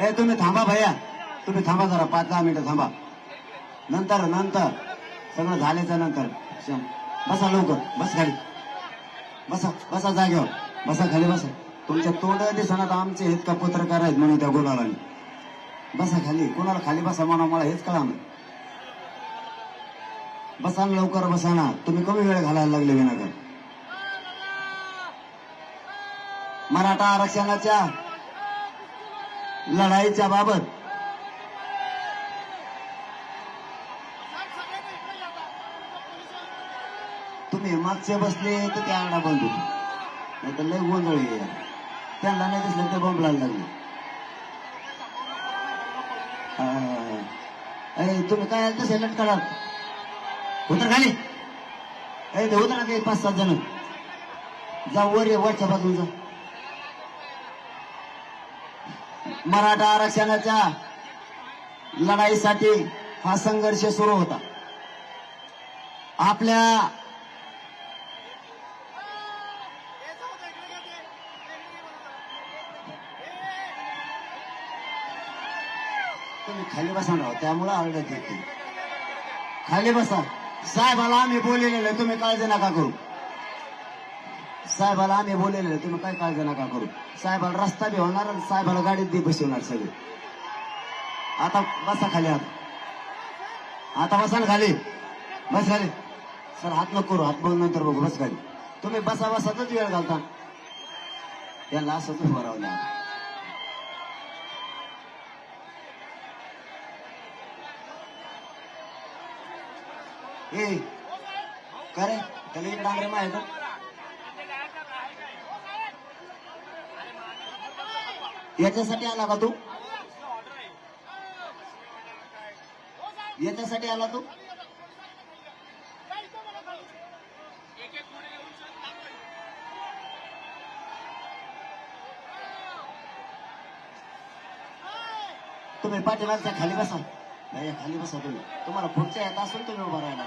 ए तुम्ही थांबा भैया. तुम्ही थांबा जरा पाच दहा मिनिटं थांबा. नंतर नंतर. सगळं झाल्याच्यानंतर. बसा लवकर. बस खाली. बसा बसा जागेवर. बसा खाली बसा. तुमच्या तोंड दिसणार आमचे आहेत का पत्रकार आहेत म्हणून त्या गुलाला बसा खाली. कोणाला खाली बसा म्हणा मला हेच कळा बसा ना लवकर बसा ना. तुम्ही कमी वेळ घालायला लागले विनाकर मराठा आरक्षणाच्या लढाईच्या बाबत. तुम्ही मागचे बसले तर ते आडा बंद होतो. नाही तर लय गोंधळ त्यांना नाही दिसलं ते बंबलायला लागले. हा. अरे तुम्ही काय तसे लटकालात उतर खाली. अरे ते उतरा ते पाच सात जण. जा वर ये वरच्या बाजून जा. मराठा आरक्षणाच्या लढाईसाठी हा संघर्ष सुरू होता. आपल्या तुम्ही खाली बसा राव हो, त्यामुळं आरडत येते खाली बसा. साहेबाला आम्ही बोललेलं तुम्ही काळजी नका करू. साहेबाला आम्ही बोललेलं तुम्ही काय काळजी नका करू. साहेबाला रस्ता बी होणार आणि साहेबाला गाडीत बी बसवणार सगळे. आता बसा खाली आता. आता बसा ना खाली. बस खाली. सर हात नको करू. हात बोल नंतर बघू. बस खाली. तुम्ही बसा बसातच वेळ घालता. याला असंच उभं राहू ए करे त्याला इकडे डांगरे माहिती याच्यासाठी आला का तू? याच्यासाठी आला तू? तुम्ही पाठीमागच्या खाली बसा. नाही खाली बसा तुम्ही. तुम्हाला पुढच्या येत असून तुम्ही उभा राहिला